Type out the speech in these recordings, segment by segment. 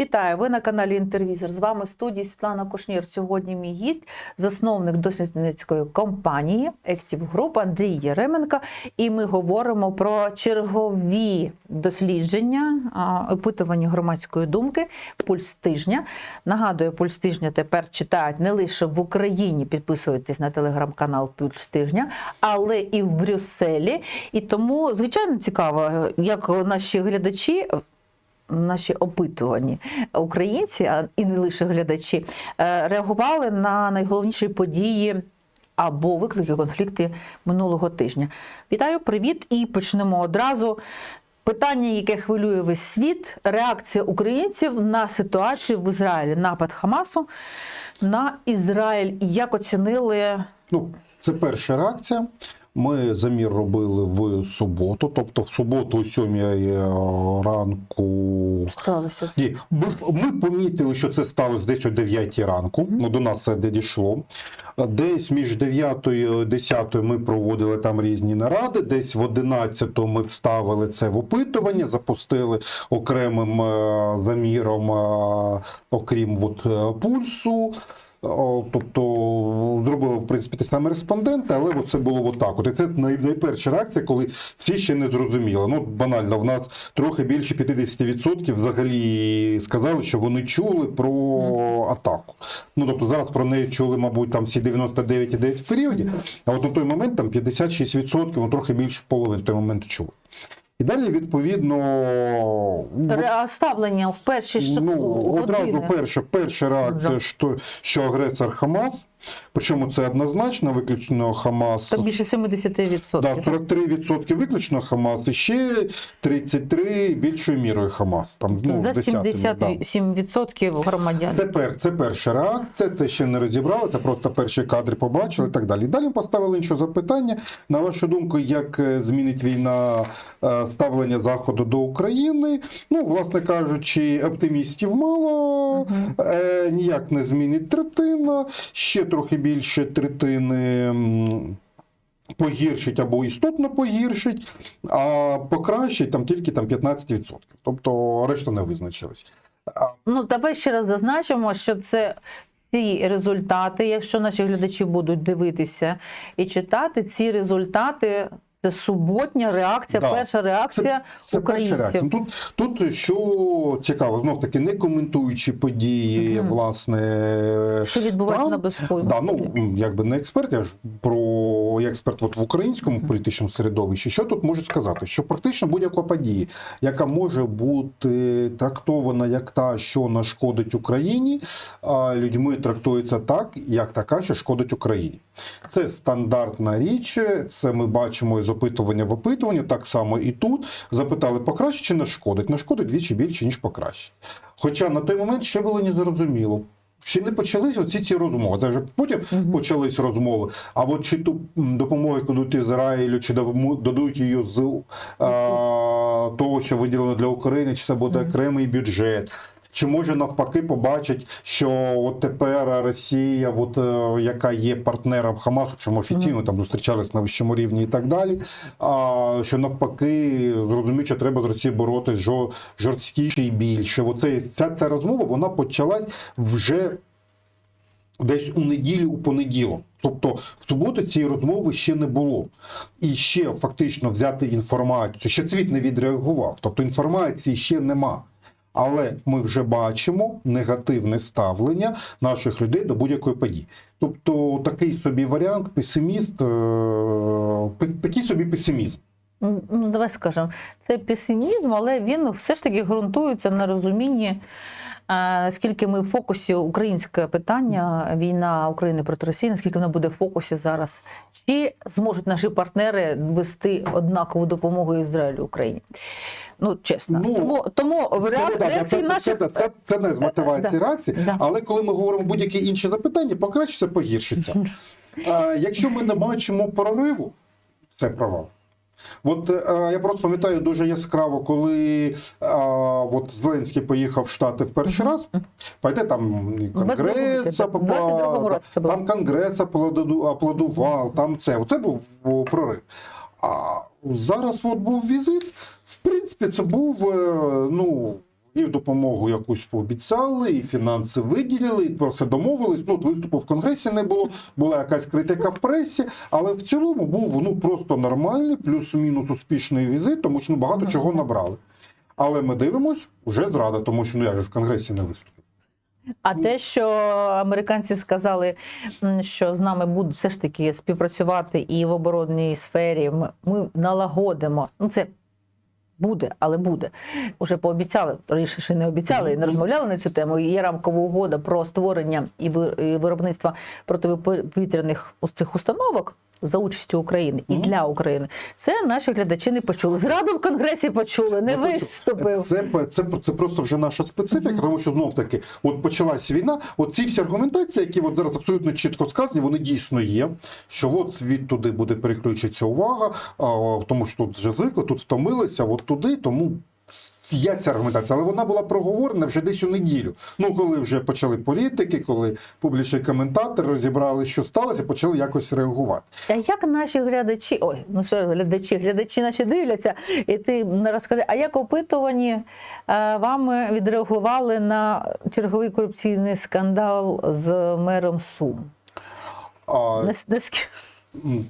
Вітаю! Ви на каналі Інтервізор. З вами в студії Світлана Кушнір. Сьогодні мій гість, засновник дослідницької компанії Active Group Андрій Єременко. І ми говоримо про чергові дослідження, опитування громадської думки, пульс тижня. Нагадую, пульс тижня тепер читають не лише в Україні, підписуйтесь на телеграм-канал Пульс тижня, але і в Брюсселі. І тому, звичайно, цікаво, як наші глядачі наші опитувані українці, і не лише глядачі, е, реагували на найголовніші події або виклики конфлікти минулого тижня. Вітаю, привіт! І почнемо одразу. Питання, яке хвилює весь світ, реакція українців на ситуацію в Ізраїлі, напад Хамасу на Ізраїль. Як оцінили Ну, це перша реакція. Ми замір робили в суботу, тобто в суботу о 7 ранку. сталося? Ні, ми, помітили, що це сталося десь о 9 ранку. Ну, до нас це дійшло. Десь між 9 і 10 ми проводили там різні наради. Десь в 11 ми вставили це в опитування, запустили окремим е, заміром, е, окрім от, е, пульсу. Тобто зробили в принципі те саме респонденти, але це було отак. От і це найперша реакція, коли всі ще не зрозуміли. Ну банально, в нас трохи більше 50% взагалі сказали, що вони чули про атаку. Ну тобто зараз про неї чули, мабуть, там всі 99,9 в періоді, а от на той момент там 56%, ну трохи більше половини в той момент чули. І далі, відповідно, ну, Ставлення в перші ж Ну, одразу перша, перша реакція, що, що агресор Хамас, причому це однозначно, виключно Хамас. Та більше 70%. Да, 43% виключно Хамас, і ще 33% більшою мірою Хамас. Там, ну, За з десятими, да. 77% громадян. Це, пер, це перша реакція, це ще не розібрали, це просто перші кадри побачили і так далі. Далі поставили інше запитання. На вашу думку, як е, змінить війна е, ставлення Заходу до України? Ну, власне кажучи, оптимістів мало, е, ніяк не змінить третина, ще трохи більше третини. Погіршить або істотно погіршить, а покращить там тільки там 15%. Тобто решта не визначилась. Ну, давай ще раз зазначимо, що це ці результати, якщо наші глядачі будуть дивитися і читати, ці результати це суботня реакція, Да. перша реакція Це перша реакція. Ну, Тут, тут що цікаво, знов таки, не коментуючи події, Мгм. власне. Що відбувається там, на безпеку? Да, ну, якби не експерт, я ж про я експерт от в українському політичному середовищі. Що тут можу сказати? Що практично будь-яка подія, яка може бути трактована як та, що нашкодить Україні, а людьми трактується так, як така, що шкодить Україні. Це стандартна річ. Це ми бачимо із опитування в опитування. Так само і тут запитали, покращить чи нашкодить? Нашкодить двічі більше, ніж покращить. Хоча на той момент ще було незрозуміло. Ще не почались оці ці розмови. Це вже потім Мгм. почались розмови. А от чи ту м, допомогу, яку дадуть Ізраїлю, чи дадуть її з а, того, що виділено для України, чи це буде окремий бюджет. Чи може навпаки побачить, що от тепер Росія, от, е, яка є партнером Хамасу, чому офіційно там зустрічались на вищому рівні і так далі. А що навпаки, зрозуміють, що треба з Росією боротись жо, жорсткіше і більше. Оце ця, ця розмова вона почалась вже десь у неділю, у понеділок. Тобто в суботу цієї розмови ще не було. І ще фактично взяти інформацію, ще світ не відреагував. Тобто інформації ще нема. Але ми вже бачимо негативне ставлення наших людей до будь-якої події. Тобто такий собі варіант, песиміст, е, такий собі песимізм. Ну, давай скажемо, це песимізм, але він все ж таки ґрунтується на розумінні, наскільки ми в фокусі українське питання, війна України проти Росії, наскільки вона буде в фокусі зараз. Чи зможуть наші партнери вести однакову допомогу Ізраїлю Україні? Ну, чесно. Ну, тому тому в Це, реакції це, наших. це, це, це не з мотивації Да. реакції, Да. але коли ми говоримо будь-які інші запитання, покращиться, погіршиться. А, якщо ми не бачимо прориву, це провал. От е, я просто пам'ятаю дуже яскраво, коли е, от Зеленський поїхав в Штати в перший раз, пойде там конгрес, 22-му році це було. там конгрес аплодував, там це. Оце був прорив. А зараз от був візит. В принципі, це був е, ну, І допомогу якусь пообіцяли, і фінанси виділили, і про все домовились. Ну, от виступу в конгресі не було, була якась критика в пресі, але в цілому був ну просто нормальний, плюс-мінус успішний візит, тому що ну, багато чого набрали. Але ми дивимось, вже зрада, тому що ну я ж в конгресі не виступив. А те, що американці сказали, що з нами будуть все ж таки співпрацювати і в оборонній сфері, ми, ми налагодимо. Ну це буде, але буде. Уже пообіцяли, раніше ще не обіцяли і не розмовляли на цю тему. Є рамкова угода про створення і ви- виробництва протиповітряних цих установок. За участю України і для України це наші глядачі не почули. Зраду в конгресі почули, не Ну, виступив. Це, це, це просто вже наша специфіка, тому що знов таки, от почалась війна. От ці всі аргументації, які от зараз абсолютно чітко сказані, вони дійсно є. Що от світ туди буде переключитися увага, а, тому що тут вже звикли, тут втомилися, от туди, тому. Є ця аргументація, але вона була проговорена вже десь у неділю. Ну, коли вже почали політики, коли публічні коментатори розібрали, що сталося, почали якось реагувати. А як наші глядачі, ой, ну що глядачі, глядачі наші дивляться, і ти розкажи, а як опитувані е, вами відреагували на черговий корупційний скандал з мером Сум? А, Не, не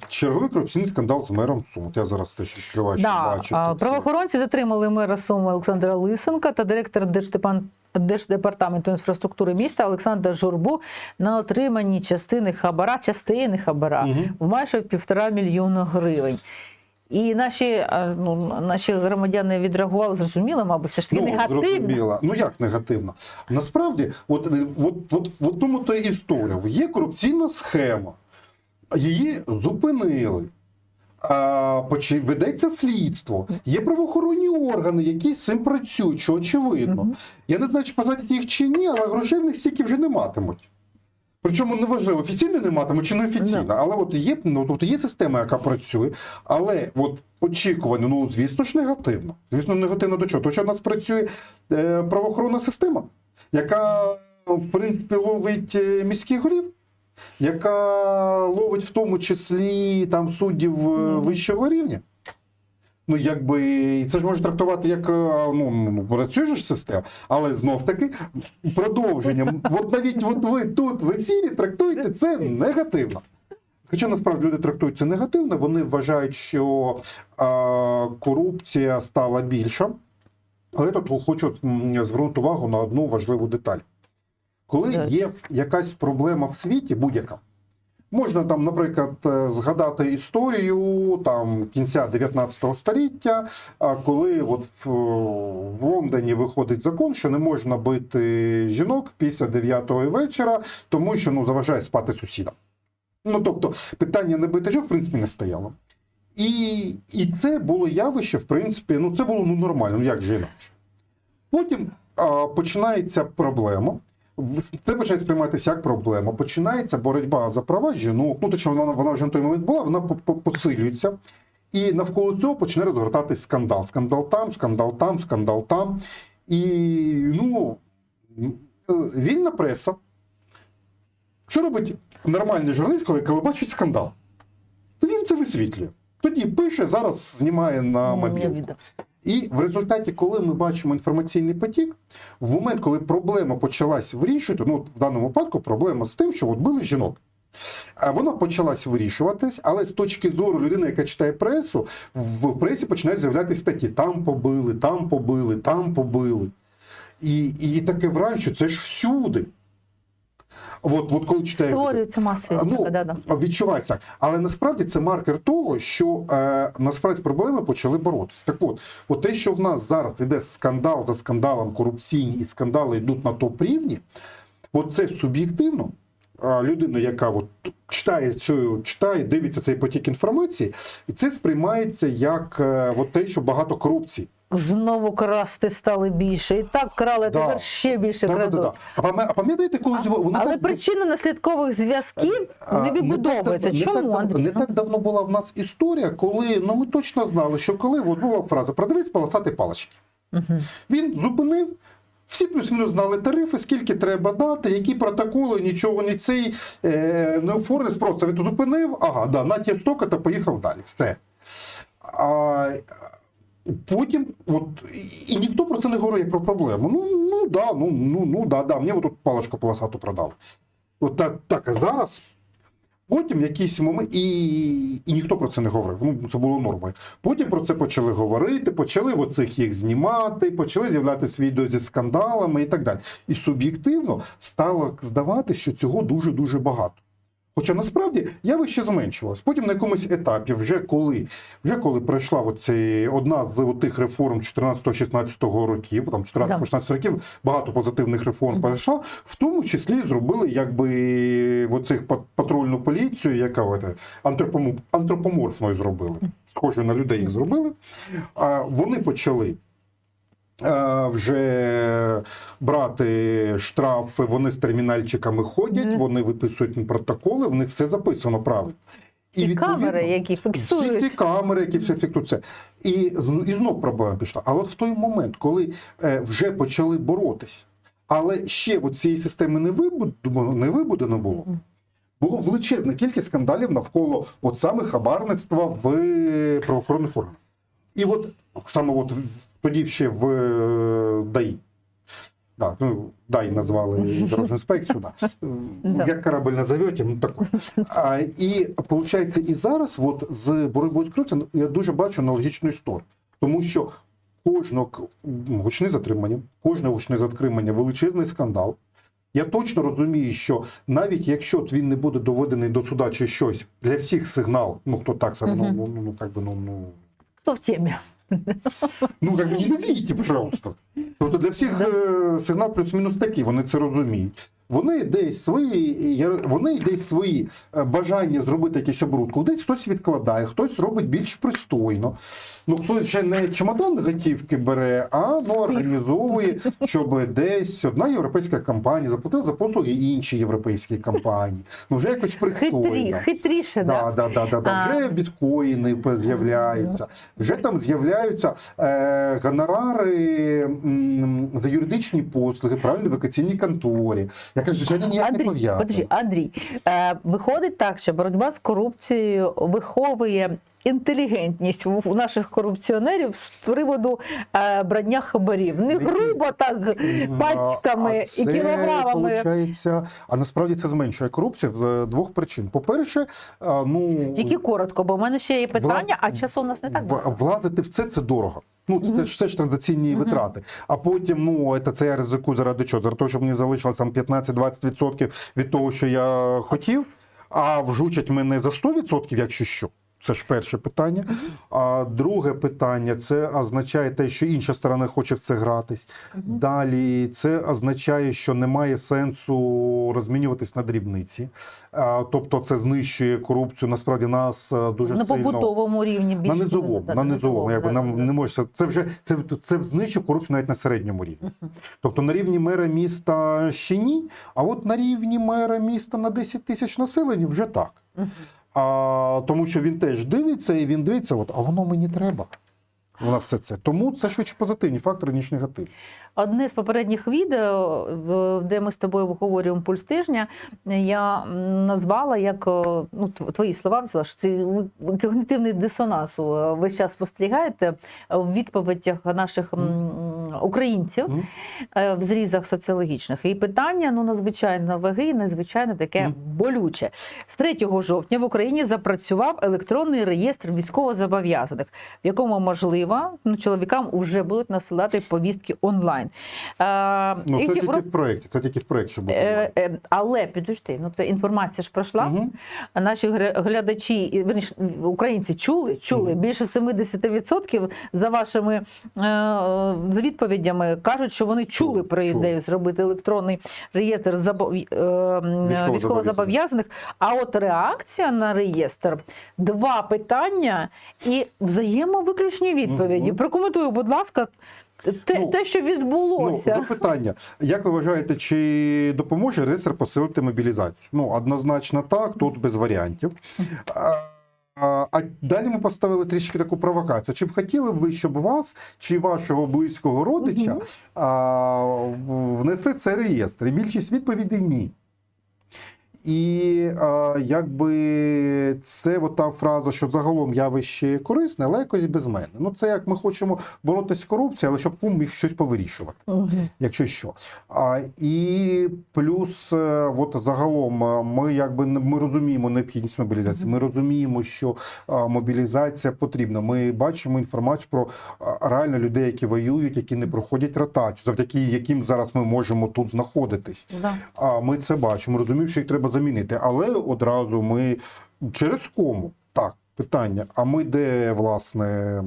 черговий корупційний скандал з мером Сум. От я зараз теж відкриваю, щоб да, бачити. а, це. правоохоронці затримали мера Сум Олександра Лисенка та директор Держдепан... Держдепартаменту інфраструктури міста Олександра Журбу на отриманні частини хабара, частини хабара Мгм. в майже в півтора мільйона гривень. І наші, ну, наші громадяни відреагували зрозуміло, мабуть, все ж таки Ну, негативно. зрозуміло. Ну як негативно? Насправді, от, е, от, от, в тому то історія. Є корупційна схема, її зупинили. Ведеться слідство, є правоохоронні органи, які з цим працюють, що очевидно. Мгм. Я не знаю, чи посадять їх чи ні, але грошей в них стільки вже не матимуть. Причому неважливо, офіційно не матимуть чи не офіційно. Да. Але от є, ну, тобто є система, яка працює. Але от очікування, ну звісно ж, негативно. Звісно, негативно до чого? Тому що в нас працює е, правоохоронна система, яка, в принципі, ловить е, міських голів, яка ловить в тому числі там суддів е, вищого рівня. Ну, якби і це ж можна трактувати як е, ну, працює ж система, але знов таки продовженням. От навіть от ви тут в ефірі трактуєте це негативно. Хоча насправді люди трактують це негативно, вони вважають, що е, корупція стала більша. Але я тут хочу звернути увагу на одну важливу деталь. Коли Так. є якась проблема в світі, будь-яка, можна там, наприклад, е, згадати історію там кінця 19 століття, коли от в, в Лондоні виходить закон, що не можна бити жінок після 9 вечора, тому що ну, заважає спати сусідам. Ну тобто питання не бити жінок, в принципі, не стояло. І, і це було явище, в принципі, ну це було ну, нормально, ну як же інакше. Потім а, починається проблема. Це починає сприйматися як проблема. Починається боротьба за права жінок. Ну, точно вона, вона вже на той момент була, вона по- по- посилюється. І навколо цього почне розгортатись скандал. Скандал там, скандал там, скандал там. І ну, е, вільна преса. Що робить нормальний журналіст, коли, коли бачить скандал? То він це висвітлює. Тоді пише, зараз знімає на Ну, мобілку. І в результаті, коли ми бачимо інформаційний потік, в момент, коли проблема почалась вирішувати, ну в даному випадку проблема з тим, що от били жінок. Вона почалась вирішуватись, але з точки зору людини, яка читає пресу, в пресі починають з'являтися статті: там побили, там побили, там побили. І, і таке враження, що це ж всюди. От, от коли читаєш. Створюється масові. Ну, да, да. відчувається. Але насправді це маркер того, що е, насправді проблеми почали боротися. Так от, от те, що в нас зараз іде скандал за скандалом, корупційні і скандали йдуть на топ рівні, от це суб'єктивно. Людина, яка от читає цю, читає, дивиться цей потік інформації, і це сприймається як е, от те, що багато корупції. Знову красти стали більше. І так крали, Да. тепер ще більше Да, да, крадуть. да, да. А а пам'ятаєте, коли вони Але так причина наслідкових зв'язків А, не відбудовується. Не так, Чому, не, так, Андрій? не Ну, так давно була в нас історія, коли ну ми точно знали, що коли от була фраза продавець полосати палички. мгм. Він зупинив. Всі плюс-мінус знали тарифи, скільки треба дати, які протоколи, нічого не цей е, не оформив, просто він зупинив, ага, да, на ті стока та поїхав далі. Все. А, Потім, от, і, ніхто про це не говорить як про проблему. Ну, ну да, ну, ну, ну да, да, мені от паличку полосату продали. От так, так, зараз. Потім в якийсь момент, і, і ніхто про це не говорив. Ну, це було нормою. Потім про це почали говорити, почали оцих їх знімати, почали з'являтися відео зі скандалами і так далі. І суб'єктивно стало здавати, що цього дуже-дуже багато. Хоча насправді явище зменшувалось. Потім на якомусь етапі, вже коли, вже коли пройшла оці, одна з тих реформ 14-16 років, там 14-16 років, багато позитивних реформ перейшла, в тому числі зробили якби оцих пат- патрульну поліцію, яка антропому- антропоморфною зробили. Схоже на людей їх зробили. А вони почали вже брати штрафи, вони з термінальчиками ходять, Мгм. вони виписують протоколи, в них все записано правильно. І, камери, які фіксують. камери, які все фіксують. це. І, і знов проблема пішла. Але от в той момент, коли е, вже почали боротись, але ще от цієї системи не вибудовано, не вибудено було. Було величезна кількість скандалів навколо от саме хабарництва в правоохоронних органах. І от саме от тоді ще в е, ДАІ. Да, ну, ДАІ назвали дорожню інспекцію. Да. Як корабль назовете, ну так. А, і виходить, і зараз, от з боротьбою з корупцією, я дуже бачу аналогічну історію. Тому що кожне гучне затримання, кожне гучне затримання величезний скандал. Я точно розумію, що навіть якщо він не буде доведений до суда чи щось, для всіх сигнал, ну хто так ну, ну, ну, ну, ну, ну, Хто в темі? Ну, как бы не навійте, пожалуйста. Тобто для всіх е, сигнал плюс-мінус такий, вони це розуміють. Вони десь свої, вони десь свої е, бажання зробити якусь обрудку. Десь хтось відкладає, хтось робить більш пристойно. Ну хтось ще не чемодан готівки бере, а ну організовує, щоб десь одна європейська компанія заплатила за послуги іншій європейській компанії. Ну вже якось Хитрі, хитріше, Да, да? да, да, да. Вже біткоїни з'являються, вже там з'являються е, гонорари за юридичні послуги, правильно, в вакаційній конторі. кажу, що ніяк не Андрій, пов'язана. подожди, Андрій, е, виходить так, що боротьба з корупцією виховує інтелігентність у, наших корупціонерів з приводу е, брання хабарів. Не грубо так пачками А і це, кілограмами. А насправді це зменшує корупцію з е, двох причин. По-перше, ну Тільки коротко, бо в мене ще є питання, а часу у нас не так багато. Влазити в це це дорого. Ну, це, ж все ж транзакційні витрати. А потім, ну, це, це я ризикую заради чого? Заради того, щоб мені залишилось там 15-20% від того, що я хотів, а вжучать мене за 100%, якщо що. Це ж перше питання. А друге питання це означає те, що інша сторона хоче в це гратись. Далі це означає, що немає сенсу розмінюватись на дрібниці. А, тобто це знищує корупцію. Насправді нас е, дуже На сильно побутовому рівні на низовому, на низовому, якби нам не можна. Це вже це, це знищує корупцію навіть на середньому рівні. Тобто на рівні мера міста ще ні, а от на рівні мера міста на 10 тисяч населення вже так. А, тому що він теж дивиться і він дивиться, от, а воно мені треба. Вона все це. Тому це швидше позитивні фактори, ніж негативні. Одне з попередніх відео, де ми з тобою обговорюємо пульс тижня, я назвала як ну, твої слова взяла, що це ви- когнітивний дисонанс о, весь час спостерігаєте в відповідях наших українців е, в зрізах соціологічних. І питання ну надзвичайно ваги, надзвичайно таке болюче. З 3 жовтня в Україні запрацював електронний реєстр військовозобов'язаних, в якому можливо ну, чоловікам вже будуть насилати повістки онлайн. Е, Ну, і це тільки в проєкті, це тільки в проєкті, щоб. Е, е, але підожди, ну це інформація ж пройшла. Мгм. Наші гля- глядачі, верніше, українці чули, чули Мгм. більше 70% за вашими е, за відповідями кажуть, що вони чули, Чули, про чули. ідею зробити електронний реєстр забо- е, військовозобов'язаних. А от реакція на реєстр два питання і взаємовиключні відповіді. Мгм. Прокоментуй, будь ласка, те, Ну, те що Ну, відбулося. запитання. Як ви вважаєте, чи допоможе реєстр посилити мобілізацію? Ну, однозначно так, тут без варіантів. А, а далі ми поставили трішки таку провокацію. Чи б хотіли б ви, щоб вас чи вашого близького родича Мгм. а, внесли цей реєстр? І більшість відповідей ні. І а, якби це от та фраза, що загалом явище корисне, але якось без мене. Ну це як ми хочемо боротися з корупцією, але щоб кум міг щось повирішувати якщо що. А, і плюс, е, от загалом, е, ми якби ми розуміємо необхідність мобілізації. Ми розуміємо, що а, мобілізація потрібна. Ми бачимо інформацію про реально людей, які воюють, які не проходять ротацію, завдяки яким зараз ми можемо тут знаходитись. Да. А ми це бачимо, розуміємо, що їх треба замінити. Але одразу ми через кому так, питання. А ми де, власне,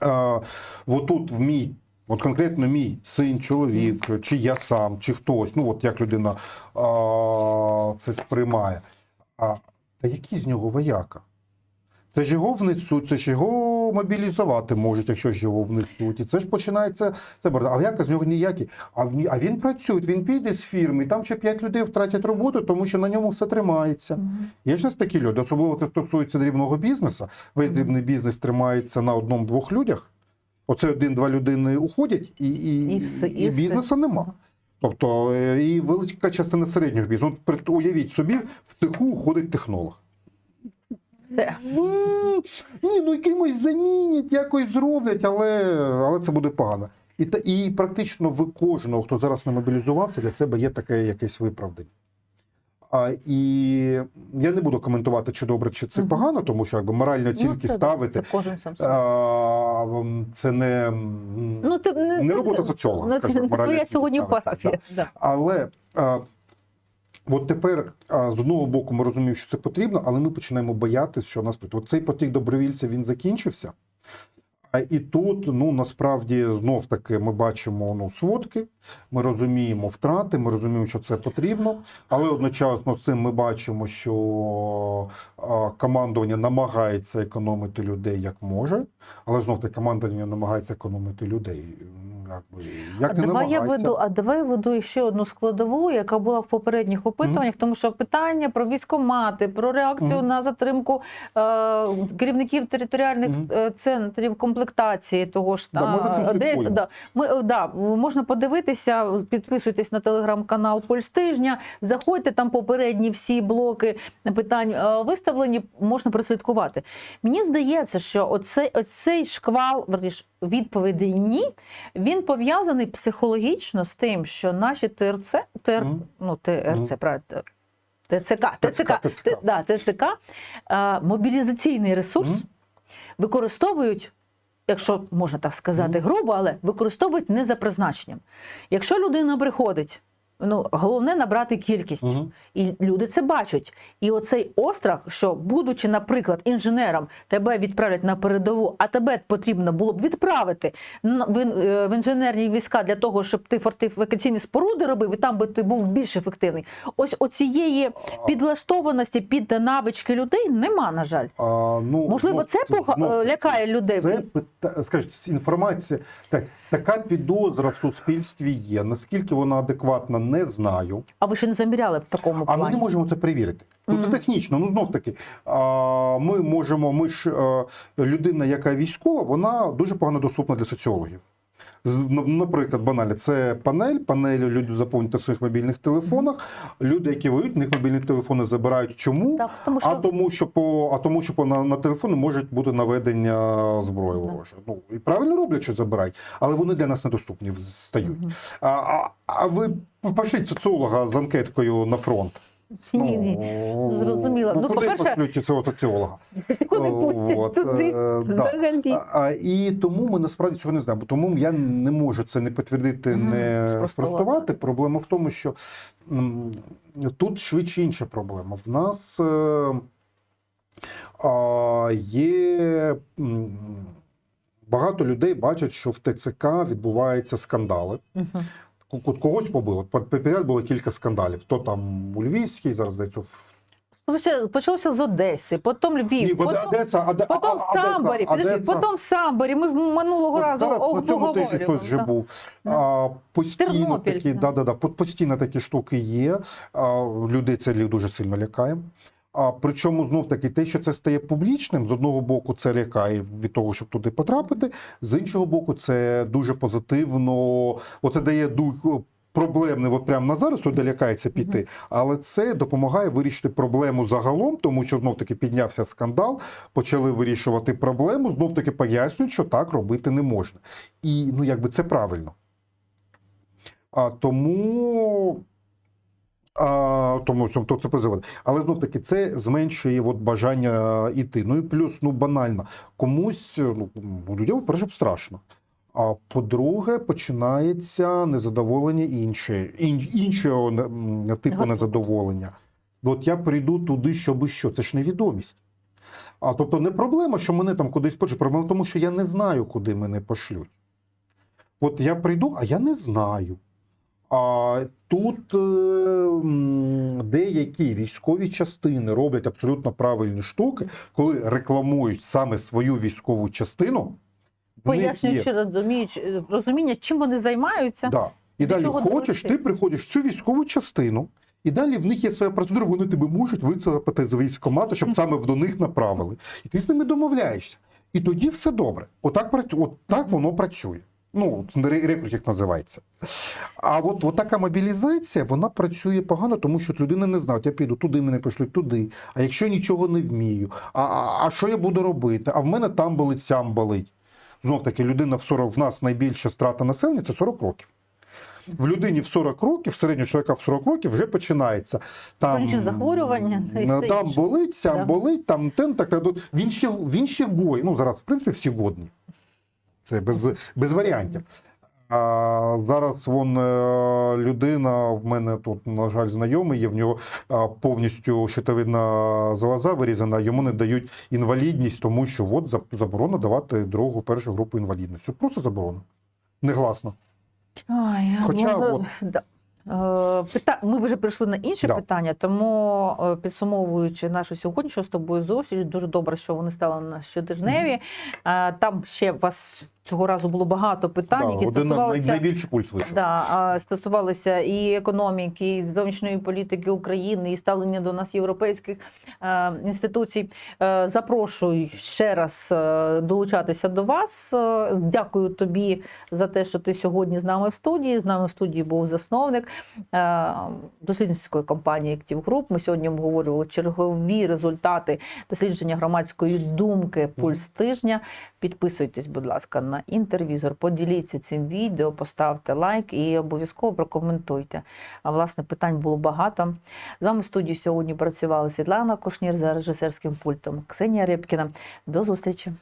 а, отут в мій. От конкретно мій син, чоловік, чи я сам, чи хтось, ну от як людина а, це сприймає. А та який з нього вояка? Це ж його внесуть, це ж його мобілізувати можуть, якщо ж його внесуть. І це ж починається це. А вояка з нього ніякий. А, а він працює, він піде з фірми, там ще 5 людей втратять роботу, тому що на ньому все тримається. Є ж нас такі люди, особливо це стосується дрібного бізнесу. Весь дрібний бізнес тримається на одному-двох людях. Оце один-два людини уходять, і, і, І все, і і все. бізнесу нема. Тобто е, і велика частина середнього бізнесу. Уявіть собі, в цеху ходить технолог. Все. Ну, ні, ну якимось замінять, якось зроблять, але, але це буде погано. І, та, і практично в кожного, хто зараз не мобілізувався, для себе є таке якесь виправдання. А, і я не буду коментувати, чи добре, чи це погано, тому що якби моральні оцінки Ну, це, ставити. Це кожен сам. А, це не, Ну, ти, не, не це- робота це- соціолога, Ну, це скажімо, не моральні твоя оцінки сьогодні ставити, парафія. Да. але а, от тепер з одного боку ми розуміємо, що це потрібно, але ми починаємо боятися, що нас от цей потік добровільців він закінчився. І тут, ну насправді, знов таки ми бачимо ну, сводки, ми розуміємо втрати, ми розуміємо, що це потрібно, але одночасно з цим ми бачимо, що командування намагається економити людей як може, але знов таки командування намагається економити людей. Якби, як а не давай я веду, а давай я веду ще одну складову, яка була в попередніх опитуваннях, тому що питання про військомати, про реакцію Мгм. на затримку е, керівників територіальних Мгм. е, центрів комплектації того ж Да, ми десь, да, ми, е, да, можна подивитися, підписуйтесь на телеграм-канал Пульс тижня, заходьте там попередні всі блоки питань е, виставлені, можна прослідкувати. Мені здається, що оцей, оцей шквал верніш, відповідей ні, він пов'язаний психологічно з тим, що наші ТРЦ, ТР, ну, ТРЦ, правильно, ТЦК, ТЦК, ТЦК. Да, ТЦК, е, мобілізаційний ресурс використовують. Якщо можна так сказати грубо, але використовують не за призначенням. Якщо людина приходить, ну головне набрати кількість, Мгм. і люди це бачать. І оцей острах, що, будучи, наприклад, інженером, тебе відправлять на передову, а тебе потрібно було б відправити в, е, в інженерні війська для того, щоб ти фортифікаційні споруди робив, і там би ти був більш ефективний. Ось оцієї підлаштованості під навички людей нема, на жаль. А, ну, Можливо, знов- це пога- знов лякає людей. Це скажіть, інформація, так, така підозра в суспільстві є. Наскільки вона адекватна, не знаю. А ви ще не заміряли в такому А ми не можемо це перевірити. Ну, це технічно, ну знов таки. Ми можемо, ми ж е, людина, яка військова, вона дуже погано доступна для соціологів. З- н- Наприклад, банально, це панель. Панель люди заповнюють на своїх мобільних телефонах. Люди, які воюють, в них мобільні телефони забирають. Чому? Так, тому що А тому, що по а тому, що по на, на телефони можуть бути наведення зброї ворожої. Ну і правильно роблять, що забирають, але вони для нас недоступні стають. Мгм. А, а, а ви пошліть соціолога з анкеткою на фронт. Ні, ні. зрозуміло. Ну, Ну, куди по-перше, пошлють цього соціолога? Куди пустять От, туди е, да. взагалі. А, а, і тому ми насправді цього не знаємо. Тому я не можу це не підтвердити, Мгм, не спростувати. спростувати. Проблема в тому, що м, тут швидше інша проблема. В нас е, а, є. м, Багато людей бачать, що в ТЦК відбуваються скандали. Мгм. Когось побило. Поперед було кілька скандалів. То там у Львівській, зараз здається, в Почалося з Одеси, потім Львів, Ні, потім, Одеса, Оде- потім в Одеса, Самборі, Одеса. потім в Самборі. Ми минулого От разу обговорювали. хтось вже да. був. А, постійно Тернопіль, такі, да. да, да, постійно такі штуки є. А, людей це дуже сильно лякає. А причому знов таки те, що це стає публічним, з одного боку, це лякає від того, щоб туди потрапити. З іншого боку, це дуже позитивно. Оце дає дух проблемний от прямо на зараз, хто лякається піти, але це допомагає вирішити проблему загалом, тому що знов таки піднявся скандал, почали вирішувати проблему, знов таки пояснюють, що так робити не можна. І ну якби це правильно. А тому. А, тому що то це позивали. Але знов таки це зменшує от бажання йти. Ну і плюс, ну банально, комусь ну, ну людям перше страшно. А по-друге, починається незадоволення інше, ін, іншого типу незадоволення. От я прийду туди, щоби що. Це ж невідомість. А тобто не проблема, що мене там кудись пошлють, проблема в тому, що я не знаю, куди мене пошлють. От я прийду, а я не знаю. А тут е, деякі військові частини роблять абсолютно правильні штуки, коли рекламують саме свою військову частину. Пояснюючи, розуміючи, розуміння, чим вони займаються. Да. І далі хочеш, ти приходиш в цю військову частину, і далі в них є своя процедура, вони тебе можуть вицарапати з військкомату, щоб саме до них направили. І ти з ними домовляєшся. І тоді все добре. Отак, от так воно працює. Ну, ре- рекрутинг називається. А от, от така мобілізація, вона працює погано, тому що людина не знає, от я піду туди, мене пошлють туди. А якщо нічого не вмію, а, а, а що я буду робити? А в мене там болить, сям болить. Знов таки, людина в 40, в нас найбільша страта населення це 40 років. В людині в 40 років, середнього чоловіка в 40 років вже починається. Там, захворювання там болить, сям Да. болить, там тен, так, так. Він ще, він ще гой. Ну, зараз, в принципі, всі годні. Це без, без варіантів. А зараз вон е, людина, в мене тут, на жаль, знайомий є, в нього повністю щитовидна залоза вирізана, йому не дають інвалідність, тому що от заборона давати другу, першу групу інвалідності. Просто заборона. Негласно. Ой, Хоча ну, от- да. Е, Пита... Ми вже прийшли на інше Да. питання, тому е, підсумовуючи нашу сьогоднішню з тобою зустріч, дуже добре, що вони стали на щотижневі. Е, Там ще вас цього разу було багато питань, Да, які стосувалися найбільший пульс вийшов. Да, стосувалися і економіки, і зовнішньої політики України, і ставлення до нас європейських е, інституцій. Е, запрошую ще раз е, долучатися до вас. Е, Дякую тобі за те, що ти сьогодні з нами в студії. З нами в студії був засновник е, дослідницької компанії Active Group. Ми сьогодні обговорювали чергові результати дослідження громадської думки Пульс тижня. Підписуйтесь, будь ласка, на інтервізор, поділіться цим відео, поставте лайк і обов'язково прокоментуйте. А власне питань було багато. З вами в студії сьогодні працювали Світлана Кошнір за режисерським пультом, Ксенія Рибкіна. До зустрічі.